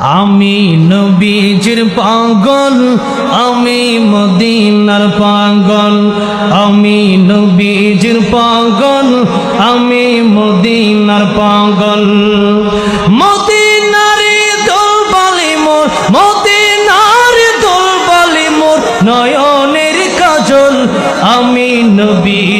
আমি নবীজির পাগল, আমি মদিনার পাগল, আমি নবীজির পাগল, আমি মদিনার পাগল। মদিনারে দোলবালি মোর, মদিনার দোলবালি মোর, নয়নের কাজল, আমি নবীজির